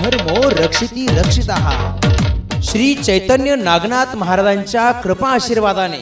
धर्मो रक्षिती रक्षिता. श्री चैतन्य नागनाथ महाराजांच्या कृपा आशीर्वादाने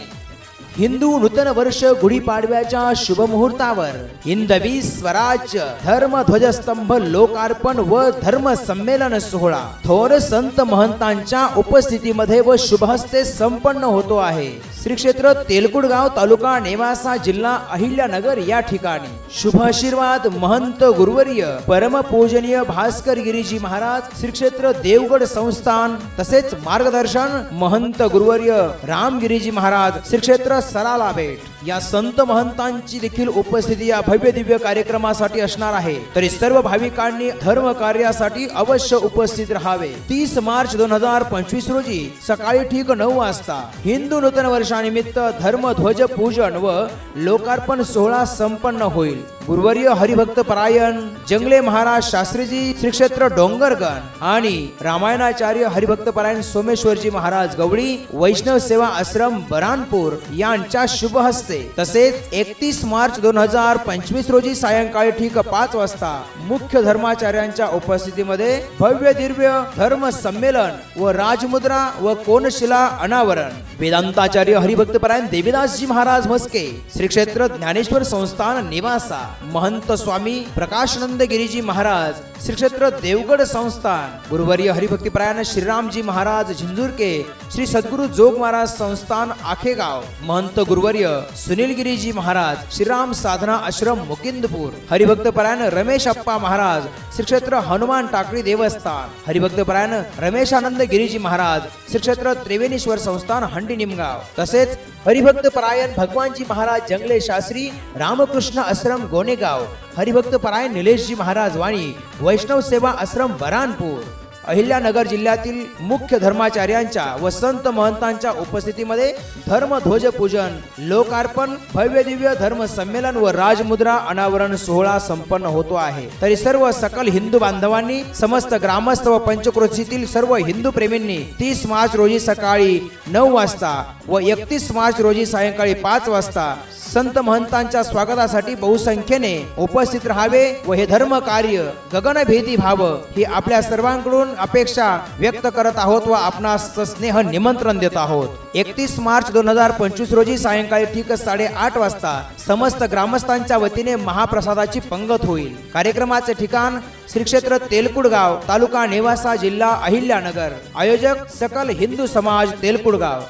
हिंदू नूतन वर्ष गुढीपाडव्याच्या शुभ मुहूर्तावर हिंदवी स्वराज्य धर्म ध्वजस्तंभ लोकार्पण व धर्म संमेलन सोहळा. थोर संत महंतांच्या उपस्थितीमध्ये व शुभहस्ते संपन्न होतो आहे. श्री क्षेत्र तेलकुडगाव तालुका नेवासा जिल्हा अहिल्यानगर या ठिकाणी. शुभ आशीर्वाद महंत गुरुवर्य परम पूजनीय भास्कर गिरीजी महाराज श्री क्षेत्र देवगड संस्थान तसेच मार्गदर्शन महंत गुरुवर्य रामगिरीजी महाराज श्री क्षेत्र सराला भेट. या संत महंतांची देखील उपस्थिती या भव्य दिव्य कार्यक्रमासाठी असणार आहे. तरी सर्व भाविकांनी धर्म कार्यासाठी अवश्य उपस्थित राहावे. तीस मार्च दोन हजार पंचवीस रोजी सकाळी ठीक नऊ वाजता हिंदू नूतन वर्षानिमित्त धर्म ध्वज पूजन व लोकार्पण सोहळा संपन्न होईल. गुरुवर्य हरिभक्त परायण जंगले महाराज शास्त्रीजी श्री क्षेत्र डोंगरगण आणि रामायणाचार्य हरिभक्त परायण सोमेश्वरजी महाराज गवळी वैष्णव सेवा आश्रम बरानपूर यांच्या शुभ असते तसेच एकतीस मार्च दोन हजार पंचवीस रोजी सायंकाळी ठीक पाच वाजता मुख्य धर्माचार्यांच्या उपस्थितीमध्ये भव्य दिव्य धर्म संमेलन व राजमुद्रा व कोनशिला अनावरण. वेदांताचार्य हरिभक्त परायण देवीदासजी महाराज म्हस्के श्री क्षेत्र ज्ञानेश्वर संस्थान निवासा महंत स्वामी प्रकाशनंद गिरीजी महाराज श्री क्षेत्र देवगड संस्थान गुरुवर्य हरिभक्तीपरायण श्रीरामजी महाराज झिंजुरके श्री सद्गुरु जोग महाराज संस्थान आखेगाव महंत गुरुवर्य सुनील गिरीजी महाराज श्रीराम साधना आश्रम मुकिंदपूर. हरिभक्त परायण रमेश अप्पा महाराज श्री क्षेत्र हनुमान टाकळी देवस्थान. हरिभक्त परायण रमेशानंद गिरीजी महाराज श्री क्षेत्र त्रिवेणीश्वर संस्थान हंडी निमगाव. तसेच हरिभक्त परायण भगवानजी महाराज जंगले शास्त्री रामकृष्ण आश्रम गोनेगाव हरिभक्त परायण निलेशजी महाराज वाणी वैष्णव सेवा आश्रम बरानपूर अहिल्यानगर जिल्ह्यातील मुख्य धर्माचार्यांच्या व संत महंतांच्या उपस्थितीमध्ये धर्मध्वज पूजन लोकार्पण भव्य दिव्य धर्म संमेलन व राजमुद्रा अनावरण सोहळा संपन्न होतो आहे. तरी सर्व सकल हिंदू बांधवांनी समस्त ग्रामस्थ व पंचक्रोशीतील सर्व हिंदू प्रेमींनी तीस मार्च रोजी सकाळी नऊ वाजता व एकतीस मार्च रोजी सायंकाळी पाच वाजता संत महंतांच्या स्वागतासाठी बहुसंख्येने उपस्थित राहावे व हे धर्म कार्य गगनभेदी भाव ही आपल्या सर्वांकडून अपेक्षा व्यक्त करत आहोत व आपणास स्नेह निमंत्रण देत आहोत. एकतीस मार्च दोन हजार पंचवीस रोजी सायंकाळी ठीक साडेआठ वाजता समस्त ग्रामस्थांच्या वतीने महाप्रसादाची पंगत होईल. कार्यक्रमाचे ठिकाण श्री क्षेत्र तेलकुडगाव तालुका नेवासा जिल्हा अहिल्यानगर. आयोजक सकल हिंदू समाज तेलकुडगाव.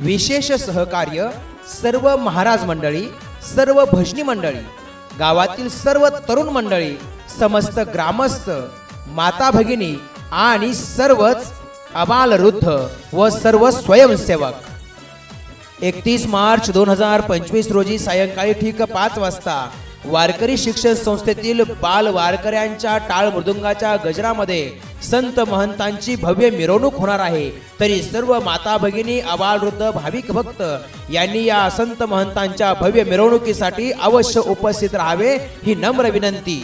विशेष सहकार्य सर्व महाराज मंडळी सर्व भजनी मंडळी गावातील सर्व तरुण मंडळी समस्त ग्रामस्थ माता भगिनी आणि सर्वच अबालवृद्ध व सर्व स्वयंसेवक. एकतीस मार्च दोन हजार पंचवीस रोजी सायंकाळी ठीक पाच वाजता वारकरी शिक्षण संस्थेतील बाल वारकऱ्यांच्या टाळ मृदुंगाच्या गजरामध्ये संत महंतांची भव्य मिरवणूक होणार आहे. तरी सर्व माता भगिनी अबालवृद्ध भाविक भक्त यांनी या संत महंतांच्या भव्य मिरवणुकीसाठी अवश्य उपस्थित राहावे ही नम्र विनंती.